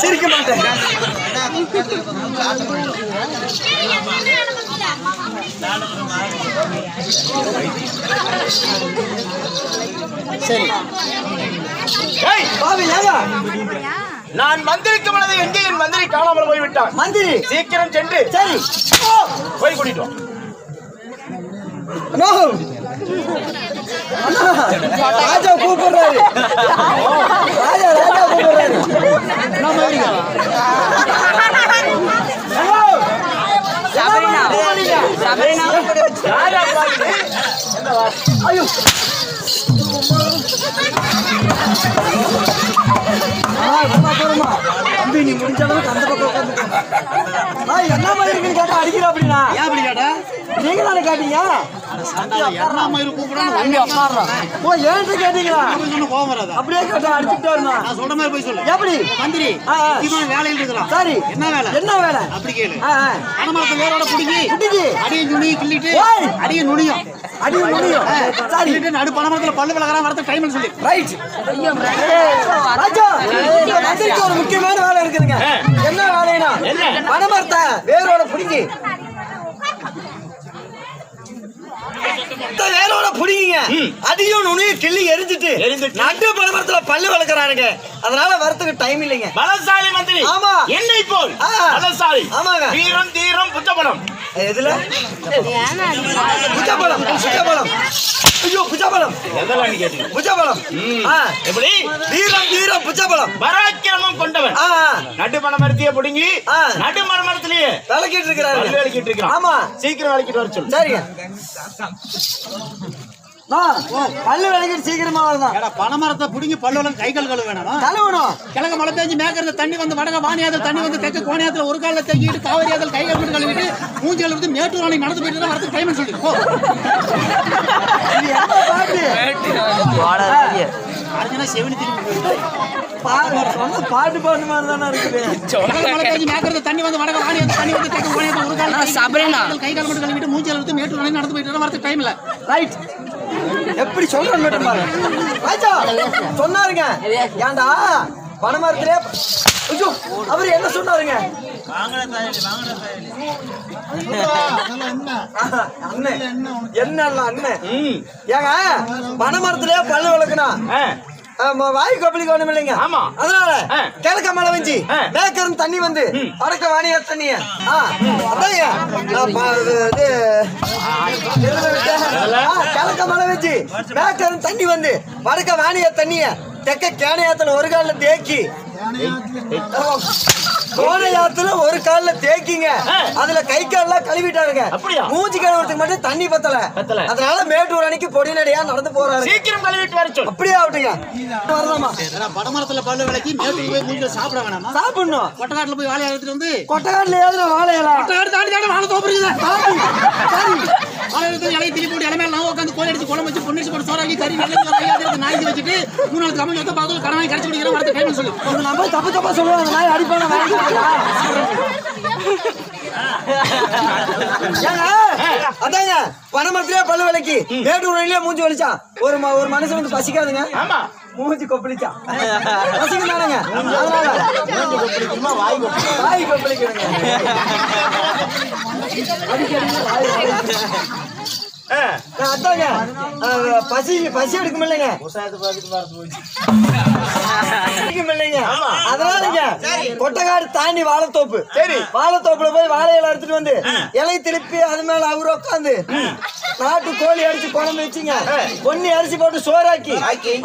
சிரிக்க மாட்டேன். சரி. நான் மந்திரிக்கும் பொழுது எங்கே என் மந்திரி காணாமல் போய்விட்டான்? மந்திரி. சீக்கிரம் சென்று. சரி. போய் கூட்டிட்டு ராஜா கூப்பிடுறாரு. ராஜா ராஜா கூப்பிடுறாரு. ஹலோ. சபரினா. சபரினா யாரா பாக்குது? ஐயோ. ஆ, போமா, போமா. தம்பி, நீ முடிஞ்ச அளவுக்கு அந்த பக்கம் உட்காந்துக்கோ. ஆ, என்ன மாதிரி இருக்குன்னு கேட்டா அடிக்கிற அப்படின்னா ஏன் அப்படி கேட்டா? நீங்க தானே கேட்டீங்க? அப்படியே கேட்டா அடிச்சுட்டு நான் சொல்ற மாதிரி போய் சொல்லு. எப்படி? மந்திரி வேலையில் சரி. என்ன வேலை? என்ன வேலை? அப்படி கேளு. ஆ, ஆ. பணமரத்தை வேரோட பிடிங்கி குட்டிக்கு அடியை கிள்ளிட்டு நுனியும். சரி. நடு பணமரத்துல பல்லு விளக்குறான் வரது டைம் சொல்லி. ரைட் ராஜா இந்த மந்திரிக்கு ஒரு முக்கியமான வேலை இருக்குதுங்க. என்ன வேலைனா? பணமரத்தை வேரோட பிடிங்கி வேரோட புடிங்க அடியும் நுனியும் கிள்ளி எரிஞ்சிட்டு எரிஞ்சிட்டு. நட்டு பணமரத்துல பல்லு வளர்க்குறானுங்க. அதனால வரத்துக்கு டைம் இல்லைங்க. பலசாலி மந்திரி. ஆமா. என்னை போல் ஆ. பலசாலி. ஆமாங்க. வீரம் தீரம் புத்தபலம். எதுல? புஜபலம் புஜபலம் ஐயோ புஜபலம். எதெல்லாம் கேட்டீங்க? புஜபலம். எப்படி? வீரம் வீரம் புஜபலம். பராக்கிரமம் கொண்டவன். ஆ ஆ, நடு மரமரத்தையே பிடுங்கி ஆ. நடு மரமரத்திலேயே விளக்கிட்டு இருக்கிறாரு விளக்கிட்டு இருக்கிறான். ஆமா. சீக்கிரம் விளக்கிட்டு வர சொல்லு. சரிங்க. பல்லு விளக்கிட்டு சீக்கிரமா வரணும். ஏடா பணமரத்தை பிடிங்கி பல்லு விளக்கு கை கால் கழுவு வேணாமா? கழுவணும். கிழக்கு மழை பெஞ்சு மேற்கிறது தண்ணி வந்து வடக வாணியாதல் தண்ணி வந்து தெற்கு கோணியாத்துல ஒரு காலில் தங்கிட்டு காவிரியாதல் கை கால் கழுவிட்டு மூஞ்சி கழுவிட்டு மேட்டூர் அணை நடந்து போயிட்டு தான் வரதுக்கு டைம் சொல்லி. அர்ஜுனா செவினி திரும்பி பாட்டு பாட்டு மாதிரி தானே இருக்குது. தண்ணி வந்து வடக தண்ணி வந்து தெற்கு கோணியாத்துல ஒரு காலில் கை கால் மட்டும் கழுவிட்டு மூஞ்சி கழுவிட்டு மேட்டூர் அணை நடந்து போயிட்டு தான் வரதுக்கு டைம் இல்ல. ரைட் எப்படி சொல்றேன் மட்டும் பாரு. ராஜா சொன்னாருங்க. ஏன்டா பணமரத்திலே ஐயோ அவர் என்ன சொன்னாருங்க? என்ன அண்ணன். ஏங்க பனைமரத்திலே பல்லு விளக்குனா வாய் கொப்பளிக்க ஒண்ணும் இல்லைங்க. ஆமா. அதனால. கிழக்க மழை வெஞ்சி ஆ. மேற்கரும் தண்ணி வந்து வடக்க வாணிய தண்ணிய. ப- இது வெஞ்சி மேற்கரும் தண்ணி வந்து வடக்க வாணிய தண்ணிய தெக்க கேணையாத்துல ஒரு கால்ல தேக்கி. கோணையாத்துல ஒரு கால்ல தேக்கிங்க. அதுல கை கால்லாம் கழுவிட்டாருங்க? மூஞ்சி கழுவுறதுக்கு மட்டும் தண்ணி பத்தல. அதனால மேட்டூர் அணைக்கு பொடி நடையா நடந்து போறாரு. சீக்கிரம் கழுவிட்டு வர சொல்லு. அப்படியே ஆகட்டுங்க. வரலாமா? ஏடா பணமரத்துல பல்லு விளக்கி மேட்டூர் போய் மூஞ்சில சாப்பிட வேணாமா? சாப்பிடணும். கொட்டக்காட்டுல போய் வாழை எடுத்துட்டு வந்து கொட்டக்காட்டுல ஏதுல வாழையலாம் கொட்டக்காடு தாண்டி தாண்டி வாழை தோப்புறீங்க. எடுத்து இலையை திருப்பி போட்டு நான் உட்காந்து கோழி அடிச்சு குழம்பு வச்சு பொன்னிச்சு போட்டு சோறாக்கி கறி நல்ல வச்சுட்டு மூணு நாள் தமிழ் வந்து பார்த்து கடமை கடிச்சு குடிக்கிற வரது டைம் சொல்லு. கொஞ்சம் நம்ம தப்பு தப்பா சொல்லுவாங்க அந்த நாய் அடிப்பான அதாங்க பணமரத்திலே பல்லு விலைக்கு அணையிலே மூஞ்சி வலிச்சான். ஒரு ஒரு மனுஷன் வந்து பசிக்காதுங்க. ஆமா. மூஞ்சி கொப்பளிச்சான். பசிக்குதானுங்க அதனால வாய் கொப்பளிக்கிறேங்க. அதாங்க. பசி பசி எடுக்கும் இல்லைங்க. கொட்டக்காடு தாண்டி வாழைத்தோப்பு. சரி. வாழைத்தோப்புல போய் வாழை இலை எடுத்துட்டு வந்து இலை திருப்பி அது மேல அவர் உட்காந்து நாட்டு கோழி அடிச்சு குழம்பு வச்சுங்க. பொன்னி அரிசி போட்டு சோறாக்கி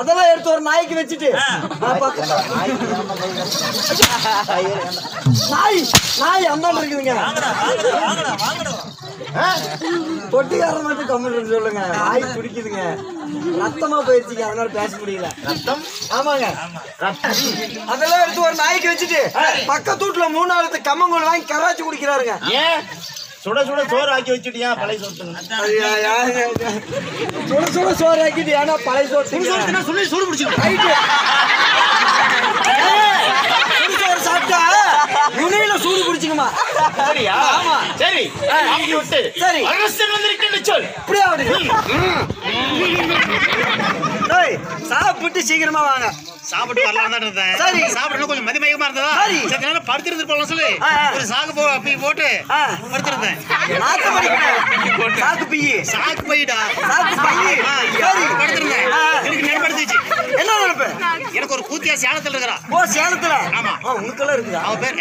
அதெல்லாம் எடுத்து ஒரு நாய்க்கு வச்சுட்டு நாய் நாய் அம்மான் இருக்குதுங்க. பொட்டிக்காரன் மட்டும் கம்மல் சொல்லுங்க. நாய் துடிக்குதுங்க ரத்தமா போயிருச்சுங்க அதனால பேச முடியல. ரத்தம்? ஆமாங்க. அதெல்லாம் எடுத்து ஒரு நாய்க்கு வச்சுட்டு பக்கத்து வீட்டுல மூணாவது கம்மங்கூழ் வாங்கி கராச்சி குடிக்கிறாருங்க. ஏன்? சுட சுட சோறு ஆக்கி வச்சுட்டியா பழைய இது? சுட சுட சோறு ஆக்கிட்டு ஏன்னா பழைய சோறு திங்க. சொல்லி சூடு சோறு சாப்பிட்டா நுனியில சூடு குடிச்சுக்குமா சரியா ஆமா. சரி. சாப்பிட்டு விட்டு. சரி. அரசன் வந்திருக்கேன்னு சொல். இப்படியே ஆகுது டேய், சாப்பிட்டு சீக்கிரமா வாங்க. சாப்பிட்டு வரலாம் தான் இருந்தேன். சரி. சாப்பிடணும் கொஞ்சம் மதிமயமா இருந்ததா? சரி. சரி நேரம் படுத்திருந்து போலாம் சொல்லி. ஒரு சாக்கு போ அப்படி போட்டு. படுத்திருந்தேன். நாத்தம் அடிக்கணும். சாக்கு பிய்யி சாக்கு போயிடா? சாக்கு பையி சரி. படுத்திருந்தேன். எனக்கு நெருப்படுத்துச்சு என்ன நினைப்பு எனக்கு ஒரு கூத்தியா சேலத்துல இருக்கிறா. ஓ சேலத்துல? ஆமா. உனக்கெல்லாம் இருக்குதா? அவன் பேர்?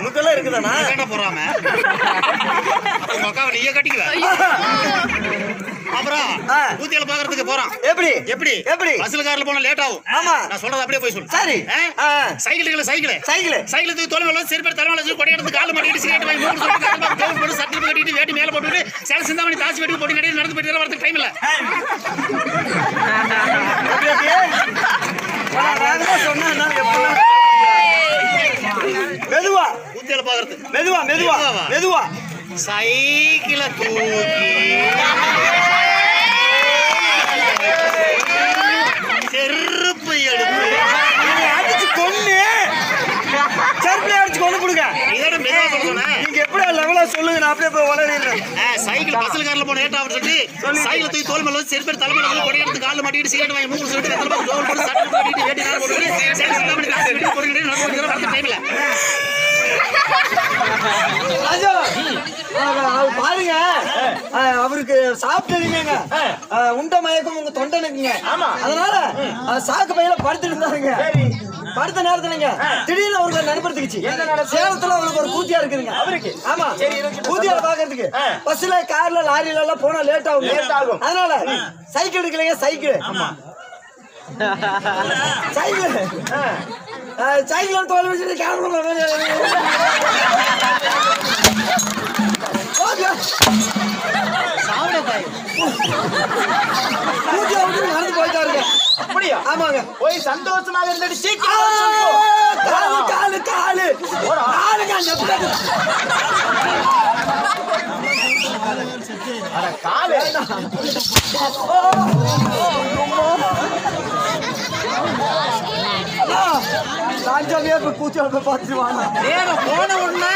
உனக்கெல்லாம் இருக்குதானா? வேண்டாம் போறாம உங்க அக்காவை நீயே கட்டிக்குவ அப்புறம் ஆ. கூத்தியால பாக்குறதுக்கு போறான். எப்படி? எப்படி? எப்படி? பஸ்ல கார்ல போனா லேட் ஆகும். ஆமா. நான் சொல்றது அப்படியே போய் சொல்லு. சரி. Cycle cycle? சைக்கிள். சைக்கிள் தூக்கி தோல் மேல செருப்பு எடுத்து தலைமையில வச்சு, கொடை எடுத்து சிகரெட் வாங்கி மூணு போட்டு, சட்டை கட்டிட்டு, வேட்டி மேல போட்டுட்டு, சேலை சிந்தாமணி தாச்சி வெட்டி போட்டு நடையில நடந்து போயிட்டு வரதுக்கு டைம் இல்ல. சொன்னா? மெதுவா. ஊத்தியால பாக்குறது மெதுவா மெதுவா மெதுவா. சைக்கிள தூக்கி செருப்பு நீங்க அடிச்சு கொன்னு செருப்புல அடிச்சு கொண்டு கொடுங்க இதோட மெதுவா சொல்லணும் நீங்க எப்படி லெவலா சொல்லுங்க நான் அப்படியே போய் வளரிடுறேன் சைக்கிள் பஸ்ல கார்ல போன ஆகும் சொல்லி சைக்கிள் தூக்கி தோல் மேல செருப்பு எடுத்து தலைமையில வச்சு, கொடை எடுத்து கால்ல மாட்டிக்கிட்டு, சிகரெட் வாங்கி மூணு சொட்டு வெத்தலை பாக்கு, தோல் போட்டு, சட்டை கட்டிட்டு, வேட்டி மேல போட்டுட்டு, சேலை சிந்தாமணி தாச்சி வெட்டி போட்டு நடையில நடந்து போயிட்டு பாருங்க. அவருக்கு சாப்பிட்டதுங்க உண்ட மயக்கம் உங்க தொண்டனுக்குங்க. அதனால சாக்கு பையில படுத்துட்டு இருந்தாருங்க. படுத்த நேரத்துலங்க திடீர்னு அவருக்கு நண்பர்த்துக்குச்சு. சேலத்துல அவருக்கு ஒரு கூத்தியா இருக்குதுங்க. அவருக்கு? ஆமா. கூத்தியால பாக்குறதுக்கு. பஸ்ல கார்ல லாரில எல்லாம் போனா லேட் ஆகும் Late ஆகும். அதனால சைக்கிள் இருக்குல்லைங்க சைக்கிள். ஆமா. சைக்கிள். சைக்கிள் தோல் வச்சுட்டு அப்படியா? ஆமாங்க. போய் சந்தோஷமாக இருந்துட்டு சீக்கிரம் காலு ராஜாவே இப்ப பூச்சி வந்து பார்த்துட்டு வாங்க நேரம் போன உடனே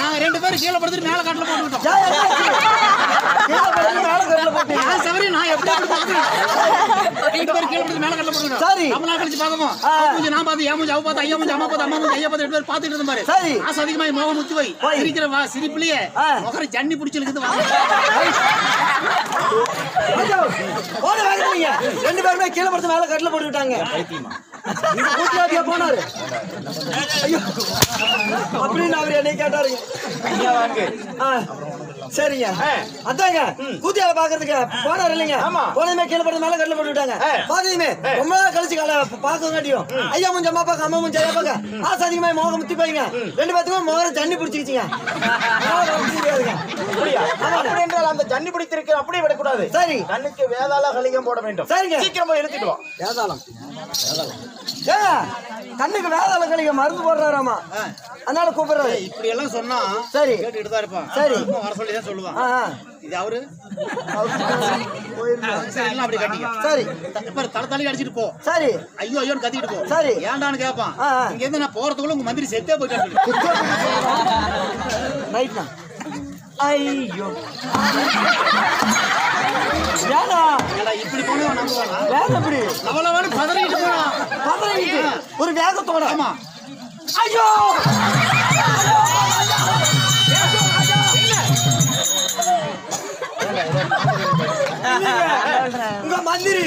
நாங்க ரெண்டு பேரும் கீழே படுத்துட்டு மேல காட்டுல ஏன் என்னாச்சு? கீழே படுத்து மேல கட்டில போட்டீங்க. நான் சவரி நான் எப்படி. ரெண்டு பேரும் கீழே படுத்து மேல காட்டுல போட்டுக்கிட்டோம் சரி. ரொம்ப நாள் கழிச்சு. அவ மூஞ்சி நான் பார்த்து என் மூஞ்சி அவ பார்த்து ஐயா மூஞ்சி அம்மா பார்த்து அம்மா மூஞ்சி ஐயா பார்த்து ரெண்டு பேரும் பார்த்துட்டு இருந்த மாதிரி சரி. ஆசை அதிகமாகி முகம் முத்து வை வை. சிரிக்கிற வா சிரிப்புலயே. முகர ஜன்னி பிடிச்சிருக்குது வா. ரெண்டு பேருமே கீழே படுத்து மேல கட்டில போட்டு விட்டாங்க இந்த பூச்சியாட்டியா போனாரு? ஐயோ. அப்படின்னு அவர் என்னை கேட்டாருங்க சரிங்க. அதாங்க கூத்தியால பாக்குறதுக்கு போனாரு இல்லைங்க? ஆமா. போனதுமே கீழே படுத்து மேல கட்டில போட்டு விட்டாங்க. ஆ. பாத்ததுமே ரொம்ப நாள் கழிச்சு கால பாக்கங்காட்டியும் ஐயா முஞ்ச அம்மா பாக்க அம்மா முஞ்ச ஐயா பாக்க ஆசை அதிகமா முகம் முத்தி போய்ங்க. ரெண்டு பேத்துக்கும் முகம் தண்ணி அப்படி என்றால் அந்த ஜன்னி பிடித்திருக்க அப்படியே விடக்கூடாது. சரி. கண்ணுக்கு வேதாள கலிங்கம் போட வேண்டும். சரிங்க. சீக்கிரம் போய் எடுத்துட்டு வா வேதாளம். கண்ணுக்கு வேதாளம் கழிக்க மருந்து போடுறாராமா? அதனால கூப்பிடுறாரு. இப்படி எல்லாம் சொன்னா சரி. கேட்டுக்கிட்டு தான் இருப்பான். சரி. வர சொல்லி தான் சொல்லுவான். இது அவரு? அப்படி கட்டிக்க. சரி. தலை தலை அடிச்சிட்டு போ. சரி. ஐயோ ஐயோன்னு கத்திட்டு போ. சரி. ஏன்டான்னு கேட்பான். இங்க இருந்து நான் போறதுக்குள்ள உங்க மந்திரி செத்தே போயிட்டாரு ரைட்ண்ணா ஐயோ. ஏடா, இப்படி போனா நம்புவானா? வேற எப்படி? பதறிட்டு ஒரு வேகத்தோட ஆமா. ஐயோ! இல்லைங்க. உங்க மந்திரி.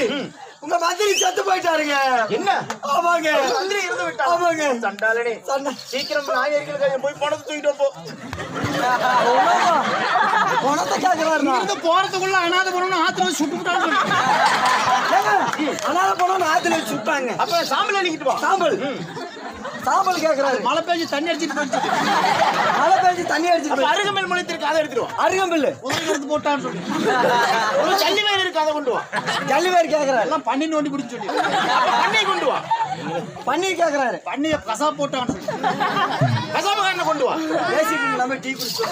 உங்க மந்திரி செத்து போயிட்டாருங்க. என்ன? ஆமாங்க. மந்திரி இருந்து விட்டான். ஆமாங்க. சண்டாளனே. சண்டை. சீக்கிரம் நாயர்கள் கையை போய் பணத்தை தூக்கிட்டு போ. பணத்தை கேட்கிறாருண்ணா இருந்து போறதுக்குள்ள அனாதை போனோம்னு ஆத்துல வந்து சுட்டு சொல்லு. அனாத பணம் ஆத்துல சுட்டாங்க. அப்ப சாம்பல் அடிக்கிட்டு வா. சாம்பல். சாம்பல் கேக்குறாரு. மழை பெஞ்சு தண்ணி அடிச்சிட்டு போயிடுச்சு. மழை பெஞ்சு தண்ணி அடிச்சுட்டு அருகமேல் முளைத்திருக்கு அதை எடுத்துட்டு வா. அருகம்பில்லு. உதவி எடுத்து போட்டான்னு சொல்லி. ஒரு ஜல்லி வேறு இருக்கு அதை கொண்டு வா. ஜல்லிவேர் கேக்குறாரு. எல்லாம் பண்ணி நோண்டி பிடிச்சு சொல்லி. பண்ணை கொண்டு வா. பன்னீர் கேக்குறாரு. பண்ணிய கசா போட்டான்னு சொல்லி. கசாபகாரனை கொண்டு வா. பேசிட்டு இல்லாம டீ குடிச்சு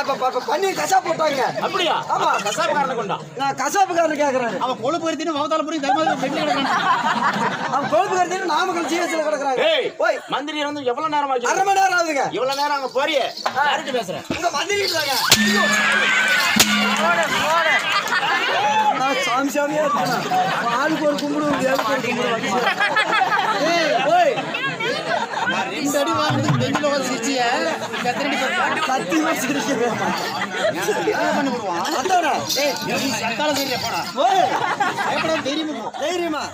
பண்ணி கசா போட்டாங்க. அப்படியா? ஆமா. கசாப்புக்காரனை கொண்டா? நான் கசாப்புக்காரன் கேக்குறாரு அவன் கொழுப்பு வகுத்தால போய் தர்மபுரி பெண்ணு கிடக்கான் அவன் கொழுப்பு நாமக்கல் ஜிஎஸ்ல கிடக்குறாங்க. ஏய் ஓய் மந்திரி வந்து எவ்வளவு நேரம் ஆச்சு? அரை மணி நேரம் ஆகுதுங்க. இவ்வளவு நேரம் அங்க போறியே? யார்கிட்ட உங்க மந்திரி இருக்காங்க நான் சாமி சாமியா இருக்கேன் ஆளுக்கு ஒரு கும்பிடு ஏழுக்கு ஒரு கும்பிடு வச்சு. ஏய், ஓய் ரெண்டு அடி வாங்கினதுக்கு பெஞ்சில் ஒரு சிரிச்சிய அடி போடுறான்? சத்தியமா சிரிக்கிறேன் பண்ணி விடுவான் அதானே ஏய் சத்தால சரியா போடா. ஓய். எப்படா தெரியுமா? தைரியமா.